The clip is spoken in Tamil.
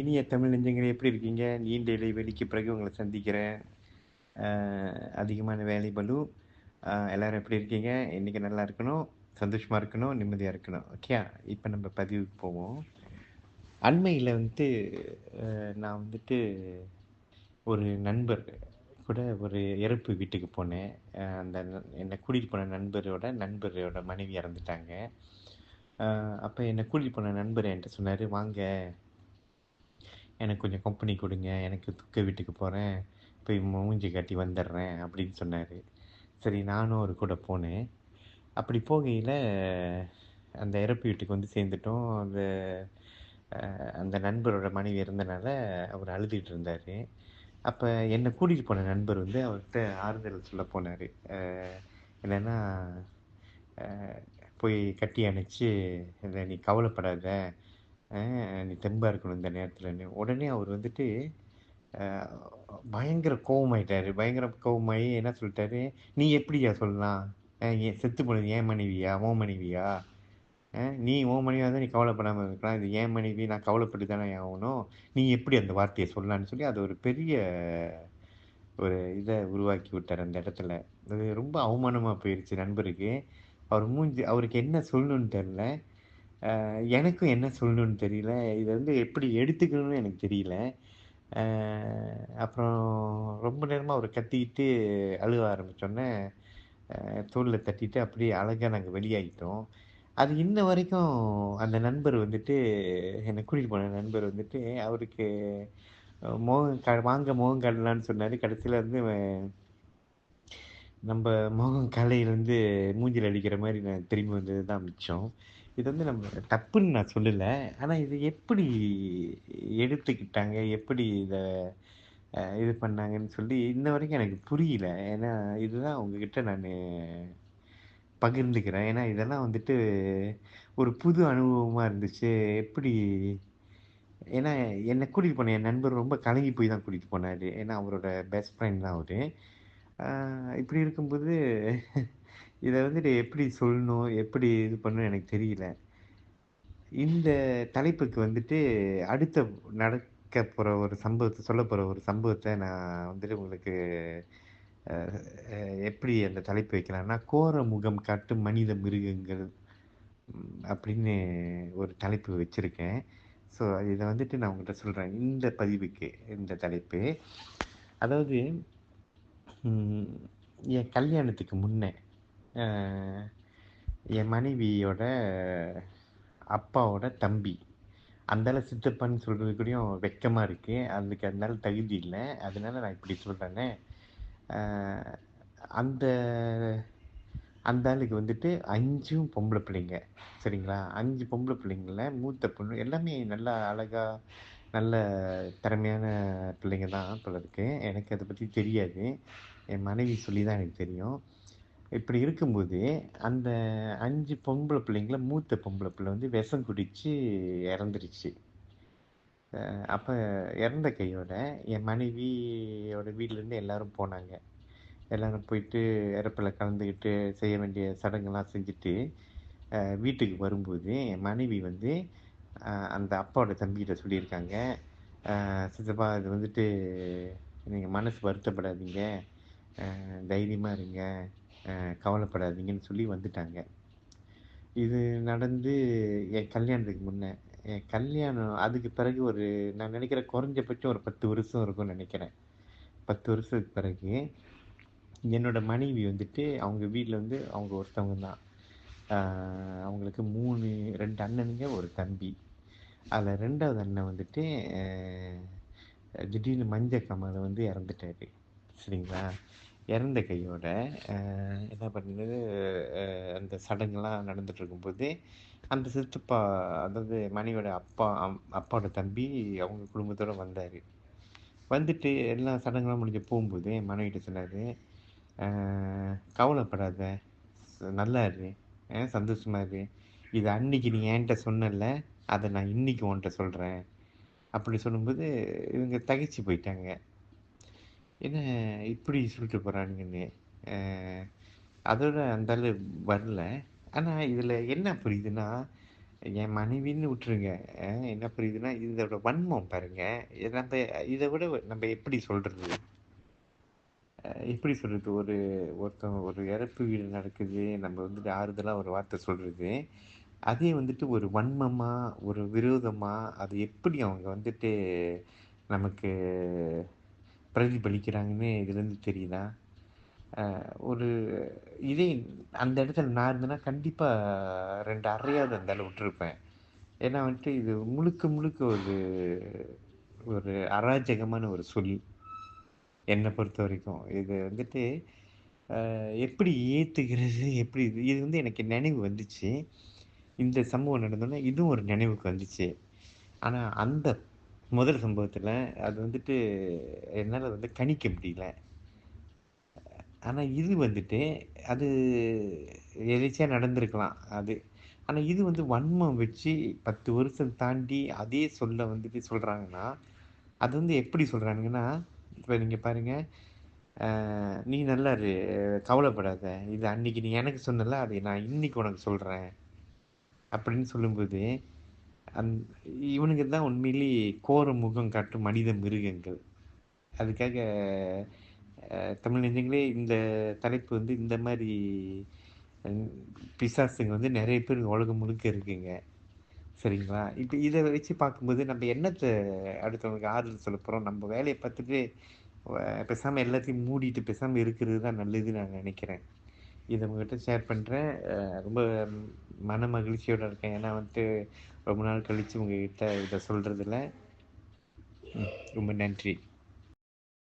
இனிய தமிழ் நெஞ்சங்களே எப்படி இருக்கீங்க? நீண்ட இடைவெளிக்கு பிறகு உங்களை சந்திக்கிறேன். அதிகமான வேலை பலு. எல்லோரும் எப்படி இருக்கீங்க? இன்னைக்கு நல்லா இருக்கணும். சந்தோஷமாக இருக்கணும். நிம்மதியாக இருக்கணும். ஓகே இப்போ நம்ம பதிவுக்கு போவோம். அண்மையில் வந்துட்டு நான் வந்துட்டு ஒரு நண்பர் கூட ஒரு இறப்பு வீட்டுக்கு போனேன். அந்த என்னை கூட்டிகிட்டு போன நண்பரோட நண்பரோட மனைவி இறந்துட்டாங்க. அப்போ என்னை கூட்டிகிட்டு போன நண்பர் என்கிட்ட சொன்னார் வாங்க எனக்கு கொஞ்சம் கம்பெனி கொடுங்க எனக்கு துக்க வீட்டுக்கு போகிறேன் போய் மூஞ்சி காட்டி வந்துடுறேன் அப்படின்னு சொன்னார். சரி நானும் அவர் கூட போனேன். அப்படி போகையில் அந்த இறப்பு வீட்டுக்கு வந்து சேர்ந்துட்டோம். அந்த அந்த நண்பரோட மனைவி இருந்தனால அவர் அழுதுகிட்டு இருந்தார். அப்போ என்னை கூட்டிகிட்டு போன நண்பர் வந்து அவர்கிட்ட ஆறுதல் சொல்ல போனார். என்னென்னா போய் கட்டி அணைச்சி இல்லை நீ கவலைப்படாத. நீ தெம்பாக இருக்கணும் இந்த நேரத்தில் உடனே அவர் வந்துட்டு பயங்கர கோவமாயிட்டாரு. பயங்கர கோவமாயி என்ன சொல்லிட்டாரு? நீ எப்படியா சொல்லலாம்? ஏன் செத்து போனது ஏன் மனைவியா? ஓ மனைவியா? நீ ஓ மனைவியாக தான் நீ கவலைப்படாமல் இருக்கலாம். இது ஏன் மனைவி. நான் கவலைப்பட்டு தானே ஆகணும். நீ எப்படி அந்த வார்த்தையை சொல்லலான்னு சொல்லி அது ஒரு பெரிய ஒரு இதை உருவாக்கி விட்டார் அந்த இடத்துல. அது ரொம்ப அவமானமாக போயிடுச்சு நண்பருக்கு. அவர் மூஞ்சி அவருக்கு என்ன சொல்லணும்னு தெரில எனக்கும் என்ன சொல்லணும்னு தெரியல. இதை வந்து எப்படி எடுத்துக்கணும்னு எனக்கு தெரியல. அப்புறம் ரொம்ப நேரமாக அவர் கத்திக்கிட்டு அழுக ஆரம்பித்தோன்னே தோளில் தட்டிட்டு அப்படியே அழகாக நாங்கள் வெளியாகிட்டோம் அது இன்ன வரைக்கும் அந்த நண்பர் வந்துட்டு என்னை கூட்டிகிட்டு போன நண்பர் வந்துட்டு அவருக்கு மோகம் முகம் க வாங்க முகம் காட்டலான்னு சொன்னார். கடைசியில் வந்து நம்ம முகம் கலையிலேருந்து மூஞ்சில் அடிக்கிற மாதிரி நான் திரும்பி வந்தது தான் மிச்சம். இது வந்து நம்ம தப்புன்னு நான் சொல்லலை. ஆனால் இது எப்படி எடுத்துக்கிட்டாங்க? எப்படி இதை இது பண்ணாங்கன்னு சொல்லி இன்ன வரைக்கும் எனக்கு புரியல. ஏன்னா இதுதான் உங்ககிட்ட நான் பகிர்ந்துக்கிறேன். ஏன்னா இதெல்லாம் வந்துட்டு ஒரு புது அனுபவமாக இருந்துச்சு. எப்படி ஏன்னா என்னை கூட்டிகிட்டு போன என் நண்பர் ரொம்ப கலங்கி போய் தான் கூட்டிகிட்டு போனார். ஏன்னா அவரோட பெஸ்ட் ஃப்ரெண்ட் தான் அவர். இப்படி இருக்கும்போது இதை வந்துட்டு எப்படி சொல்லணும்? எப்படி இது பண்ணணும் எனக்கு தெரியல. இந்த தலைப்புக்கு வந்துட்டு அடுத்த நடக்க போகிற ஒரு சம்பவத்தை சொல்ல போகிற ஒரு சம்பவத்தை நான் வந்துட்டு உங்களுக்கு எப்படி அந்த தலைப்பு வைக்கலாம்னா கோர முகம் காட்டும் மனித மிருகங்கள் அப்படின்னு ஒரு தலைப்பு வச்சுருக்கேன். ஸோ இதை வந்துட்டு நான் உங்கள்கிட்ட சொல்கிறேன் இந்த பதிவுக்கு இந்த தலைப்பு. அதாவது என் கல்யாணத்துக்கு முன்னே என் மனைவியோட அப்பாவோட தம்பி. அந்தால சித்தப்பான்னு சொல்கிறது கூடயும் வெக்கமாக இருக்குது அதுக்கு அதனால தகுதி இல்லை. அதனால நான் இப்படி சொல்கிறேனே அந்த அந்த ஆளுக்கு வந்துட்டு அஞ்சும் பொம்பளை பிள்ளைங்க. சரிங்களா? அஞ்சு பொம்பளை பிள்ளைங்கள மூத்த பொண்ணு. எல்லாமே நல்லா அழகாக நல்ல திறமையான பிள்ளைங்க தான் போல இருக்கு. எனக்கு அதை பற்றி தெரியாது. என் மனைவி சொல்லி தான் எனக்கு தெரியும். இப்படி இருக்கும்போது அந்த அஞ்சு பொம்பளை பிள்ளைங்கள மூத்த பொம்பளை பிள்ளை வந்து விஷம் குடித்து இறந்துருச்சு. அப்போ இறந்த கையோட என் மனைவியோட வீட்டிலேருந்து எல்லோரும் போனாங்க. எல்லோரும் போயிட்டு இறப்பில் கலந்துக்கிட்டு செய்ய வேண்டிய சடங்கெல்லாம் செஞ்சுட்டு வீட்டுக்கு வரும்போது என் மனைவி வந்து அந்த அப்பாவோட தம்பிகிட்ட சொல்லியிருக்காங்க. சித்தப்பா இது வந்துட்டு நீங்கள் மனசு வருத்தப்படாதீங்க. தைரியமாக இருங்க. கவலைப்படாதீங்கன்னு சொல்லி வந்துட்டாங்க. இது நடந்து என் கல்யாணத்துக்கு முன்னே என் கல்யாணம் அதுக்கு பிறகு ஒரு நான் நினைக்கிறேன் குறைஞ்சபட்சம் ஒரு பத்து வருஷம் இருக்கும்னு நினைக்கிறேன். பத்து வருஷத்துக்கு பிறகு என்னோட மனைவி வந்துட்டு அவங்க வீட்டில் வந்து அவங்க ஒருத்தவங்க தான். அவங்களுக்கு மூணு ரெண்டு அண்ணனுங்க ஒரு தம்பி. அதில் ரெண்டாவது அண்ணன் வந்துட்டு திடீர்னு மஞ்ச கமலை வந்து இறந்துட்டாரு. சரிங்களா? இறந்த கையோட என்ன பண்ணுறது அந்த சடங்குலாம் நடந்துட்டு இருக்கும்போது அந்த சித்தப்பா அதாவது மணியோட அப்பா அம்- அப்பாவோட தம்பி அவங்க குடும்பத்தோட வந்தார். வந்துட்டு எல்லா சடங்குலாம் முடிஞ்சு போகும்போது என் மனைவிட்ட சொன்னார் கவலைப்படாத. நல்லா இரு சந்தோஷமா இரு. இது அன்னைக்கு நீ என்கிட்ட சொன்னல அதை நான் இன்றைக்கி உன்கிட்ட சொல்கிறேன் அப்படி சொல்லும்போது இவங்க தகைச்சு போயிட்டாங்க என்ன இப்படி சொல்லிட்டு போகிறானுங்கன்னு அதோட அந்த அளவு வரல ஆனால் இதில் என்ன புரியுதுன்னா என் மனைவின்னு விட்டுருங்க. என்ன புரியுதுன்னா, இதோட வன்மம் பாருங்க. நம்ம இதை விட நம்ம எப்படி சொல்கிறது எப்படி சொல்கிறது ஒரு ஒருத்தவங்க ஒரு இறப்பு வீடு நடக்குது. நம்ம வந்துட்டு ஆறுதலாக ஒரு வார்த்தை சொல்கிறது அதே வந்துட்டு ஒரு வன்மமாக ஒரு விரோதமாக அது எப்படி அவங்க வந்துட்டு நமக்கு பிரதிபலிக்கிறாங்கன்னு இதுலேருந்து தெரியுதா? ஒரு இதே அந்த இடத்துல நான் இருந்தேன்னா, கண்டிப்பாக ரெண்டு அறையாவது அந்த ஆள விட்டுருப்பேன். ஏன்னா வந்துட்டு இது முழுக்க முழுக்க ஒரு ஒரு அராஜகமான ஒரு சொல். என்னை பொறுத்த வரைக்கும் இது வந்துட்டு எப்படி ஏற்றுக்கிறது எப்படி இது இது வந்து எனக்கு நினைவு வந்துச்சு. இந்த சம்பவம் நடந்தோடனே இதுவும் ஒரு நினைவுக்கு வந்துச்சு. ஆனால் அந்த முதல் சம்பவத்தில் அது வந்துட்டு என்னால் வந்து கணிக்க முடியல. ஆனால் இது வந்துட்டு அது எதேர்ச்சையா நடந்திருக்கலாம். அது ஆனால் இது வந்து வன்மம் வச்சு 10 வருஷம் தாண்டி அதே சொல்ல வந்துட்டு சொல்கிறாங்கன்னா அது வந்து எப்படி சொல்கிறாங்கன்னா இப்போ நீங்கள் பாருங்கள் "நீ நல்லா கவலைப்படாத. இது அன்னைக்கு நீ எனக்கு சொன்னல அதை நான் இன்னைக்கு உனக்கு சொல்கிறேன் அப்படின்னு சொல்லும்போது, அந் இவனுங்க தான் உண்மையிலேயே கோர முகம் காட்டும் மனித மிருகங்கள். அதுக்காக தமிழ் நெஞ்சங்களே இந்த தலைப்பு வந்து இந்த மாதிரி பிசாசுங்க வந்து நிறைய பேர் உலகம் முழுக்க இருக்குங்க. சரிங்களா? இப்போ இதை வச்சு பார்க்கும்போது நம்ம என்னத்தை அடுத்தவங்களுக்கு ஆறுதல் சொல்ல போகிறோம் நம்ம வேலையை பார்த்துட்டு பேசாமல் எல்லாத்தையும் மூடிட்டு பேசாமல் இருக்கிறது தான் நல்லதுன்னு நான் நினைக்கிறேன் இதை உங்ககிட்ட ஷேர் பண்ணுறேன் ரொம்ப மன மகிழ்ச்சியோடு இருக்கேன். ஏன்னா வந்துட்டு ரொம்ப நாள் கழித்து உங்ககிட்ட இதை சொல்கிறதில்ல ரொம்ப நன்றி.